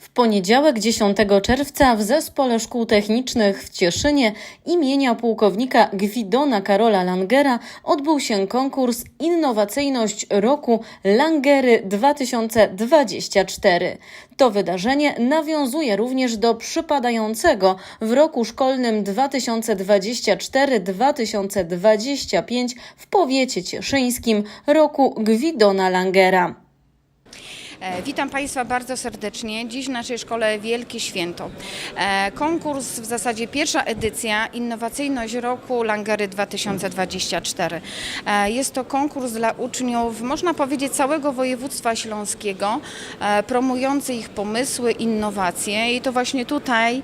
W poniedziałek 10 czerwca w Zespole Szkół Technicznych w Cieszynie imienia pułkownika Gwidona Karola Langera odbył się konkurs Innowacyjność Roku Langery 2024. To wydarzenie nawiązuje również do przypadającego w roku szkolnym 2024-2025 w powiecie cieszyńskim roku Gwidona Langera. E, Witam Państwa bardzo serdecznie. Dziś w naszej szkole Wielkie Święto. E, Konkurs, w zasadzie pierwsza edycja Innowacyjność Roku Langery 2024. E, Jest to konkurs dla uczniów, można powiedzieć, całego województwa śląskiego, promujący ich pomysły, innowacje. I to właśnie tutaj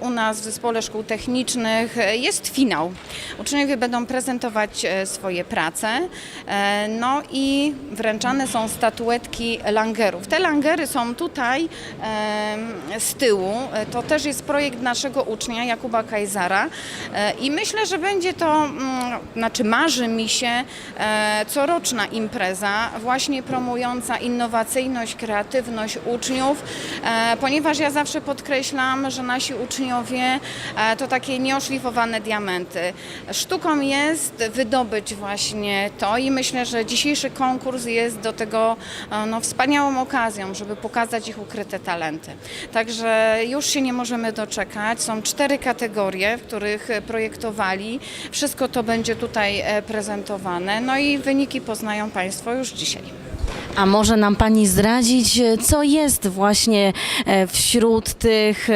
u nas w Zespole Szkół Technicznych jest finał. Uczniowie będą prezentować swoje prace, no i wręczane są statuetki langerów. Te langery są tutaj z tyłu. E, To też jest projekt naszego ucznia Jakuba Kajzara E, i myślę, że będzie to, mm, znaczy marzy mi się e, coroczna impreza właśnie promująca innowacyjność, kreatywność uczniów, ponieważ ja zawsze podkreślam, że nasi uczniowie to takie nieoszlifowane diamenty. Sztuką jest wydobyć właśnie to i myślę, że dzisiejszy konkurs jest do tego no, wspaniałą okazją, żeby pokazać ich ukryte talenty. Także już się nie możemy doczekać. Są cztery kategorie, w których projektowali. Wszystko to będzie tutaj e, prezentowane. No i wyniki poznają Państwo już dzisiaj. A może nam Pani zdradzić, e, co jest właśnie e, wśród tych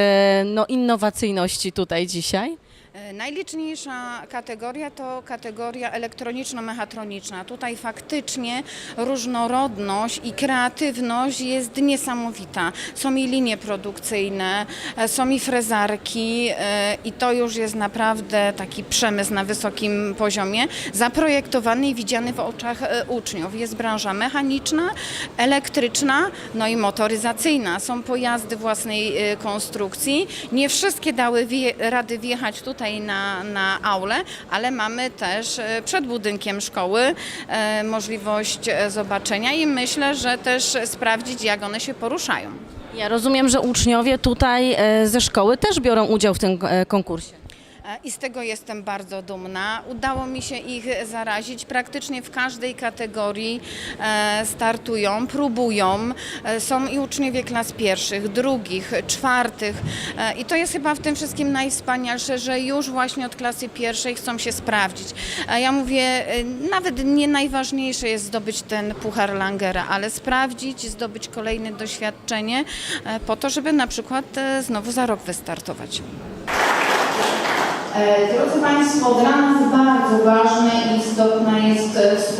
no, innowacyjności tutaj dzisiaj? E, Najliczniejsza kategoria to kategoria elektroniczno-mechatroniczna. Tutaj faktycznie różnorodność i kreatywność jest niesamowita. Są i linie produkcyjne, e, są i frezarki e, i to już jest naprawdę taki przemysł na wysokim poziomie, zaprojektowany i widziany w oczach uczniów. Jest branża mechaniczna, elektryczna, no i motoryzacyjna. Są pojazdy własnej konstrukcji. Nie wszystkie dały wje, rady wjechać tutaj na, na aulę, ale mamy też e, przed budynkiem szkoły e, możliwość e, zobaczenia i myślę, że też sprawdzić, jak one się poruszają. Ja rozumiem, że uczniowie tutaj ze szkoły też biorą udział w tym konkursie. E, I z tego jestem bardzo dumna. Udało mi się ich zarazić. Praktycznie w każdej kategorii e, startują, próbują. E, Są i uczniowie klas pierwszych, drugich, czwartych. I to jest chyba w tym wszystkim najwspanialsze, że już właśnie od klasy pierwszej chcą się sprawdzić. Ja mówię, nawet nie najważniejsze jest zdobyć ten puchar Langera, ale sprawdzić, zdobyć kolejne doświadczenie po to, żeby na przykład znowu za rok wystartować. E, drodzy Państwo, dla nas bardzo ważne i istotna jest e, współpraca.